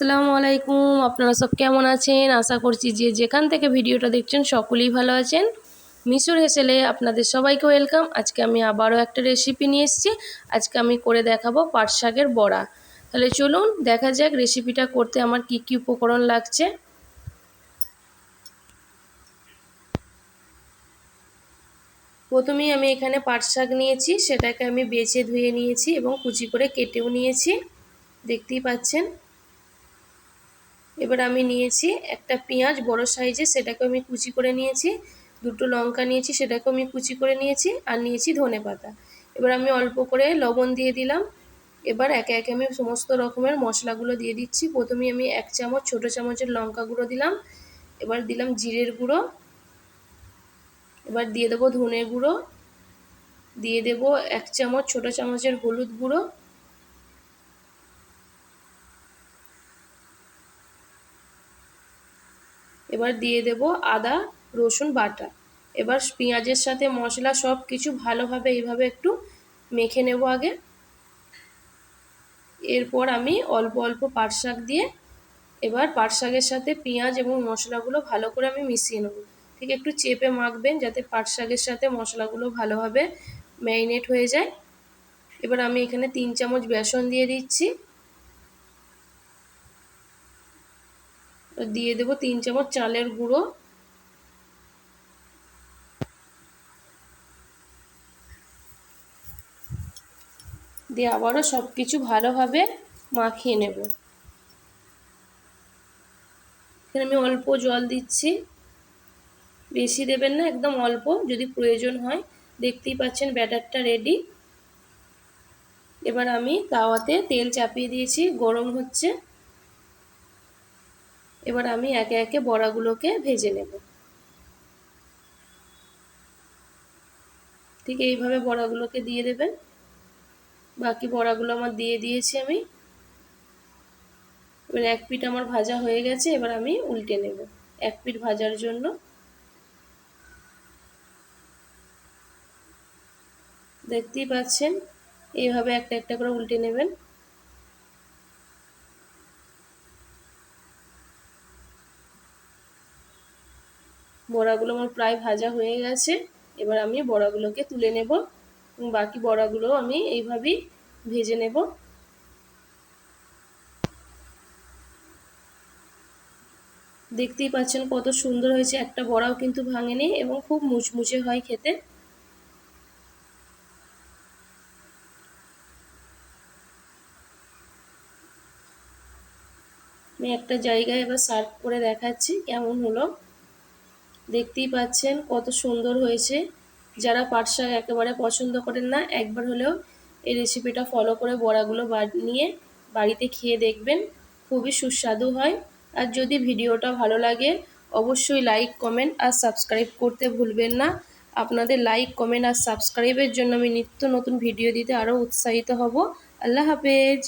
আসসালামু আলাইকুম। আপনারা সব কেমন আছেন? আশা করছি যে যেখান থেকে ভিডিওটা দেখছেন সকলেই ভালো আছেন। মিশুর হেসেলে আপনাদের সবাইকে ওয়েলকাম। আজকে আমি আবারও একটা রেসিপি নিয়ে এসেছি। আজকে আমি করে দেখাবো পাট শাকের বড়া। তাহলে চলুন দেখা যাক রেসিপিটা করতে আমার কি কি উপকরণ লাগছে। প্রথমেই আমি এখানে পাট শাক নিয়েছি। সেটাকে আমি বেছে ধুয়ে নিয়েছি এবং কুচি করে কেটেও নিয়েছি। দেখতেই পাচ্ছেন। এবার আমি নিয়েছি একটা পেঁয়াজ, বড় সাইজে সেটাকে আমি কুচি করে নিয়েছি। দুটো লঙ্কা নিয়েছি সেটাকে আমি কুচি করে নিয়েছি আর নিয়েছি ধনে পাতা। এবার আমি অল্প করে লবণ দিয়ে দিলাম। এবার একে একে আমি সমস্ত রকমের মশলাগুলো দিয়ে দিচ্ছি। প্রথমে আমি এক চামচ, ছোটো চামচের লঙ্কা গুঁড়ো দিলাম। এবার দিলাম জিরের গুঁড়ো। এবার দিয়ে দেবো ধনে গুঁড়ো। দিয়ে দেবো এক চামচ, ছোটো চামচের হলুদ গুঁড়ো। এবার দিয়ে দেব আদা, রসুন, বাটা। এবার পেঁয়াজের সাথে মশলা সব কিছু ভালোভাবে এইভাবে একটু মেখে নেব আগে। এরপর আমি অল্প অল্প পাট শাক দিয়ে এবার পাট শাকের সাথে পেঁয়াজ এবং মশলাগুলো ভালো করে আমি মিশিয়ে নেব। ঠিক একটু চেপে মাখবেন যাতে পাট শাকের সাথে মশলাগুলো ভালোভাবে ম্যারিনেট হয়ে যায়। এবার আমি এখানে তিন চামচ বেসন দিয়ে দিচ্ছি। দিয়ে দেব তিন চামচ চালের গুঁড়ো। দিয়ে আবারও সব কিছু ভালোভাবে মাখিয়ে নেব। এখানে আমি অল্প জল দিচ্ছি। বেশি দেবেন না, একদম অল্প, যদি প্রয়োজন হয়। দেখতেই পাচ্ছেন ব্যাটারটা রেডি। এবার আমি তাওয়াতে তেল চাপিয়ে দিয়েছি, গরম হচ্ছে। এবার আমি একে একে বড়াগুলোকে ভেজে নেব। ঠিক এইভাবে বড়াগুলোকে দিয়ে দেবেন। বাকি বড়াগুলো আমার দিয়ে দিয়েছি আমি। এবার এক পিঠ আমার ভাজা হয়ে গেছে, এবার আমি উল্টে নেব এক পিঠ ভাজার জন্য। দেখতেই পাচ্ছেন? এইভাবে একটা একটা করে উল্টে নেবেন। বড়াগুলো আমার প্রায় ভাজা হয়ে গেছে। এবার আমি বড়াগুলোকে তুলে নেব বাকি বড়াগুলো আমি এইভাবেই ভেজে নেব। দেখতেই পাচ্ছেন কত সুন্দর হয়েছে, একটা বড়াও কিন্তু ভাঙেনি এবং খুব মুচমুচে হয় খেতে। আমি একটা জায়গায় এবার সার্ভ করে দেখাচ্ছি কেমন হলো। দেখতেই পাচ্ছেন কত সুন্দর হয়েছে। যারা পাট শাক একেবারে পছন্দ করেন না, একবার হলেও এই রেসিপিটা ফলো করে বড়াগুলো নিয়ে বাড়িতে খেয়ে দেখবেন, খুবই সুস্বাদু হয়। আর যদি ভিডিওটা ভালো লাগে, অবশ্যই লাইক কমেন্ট আর সাবস্ক্রাইব করতে ভুলবেন না। আপনাদের লাইক কমেন্ট আর সাবস্ক্রাইবের জন্য আমি নিত্য নতুন ভিডিও দিতে আরও উৎসাহিত হব। আল্লাহ হাফেজ।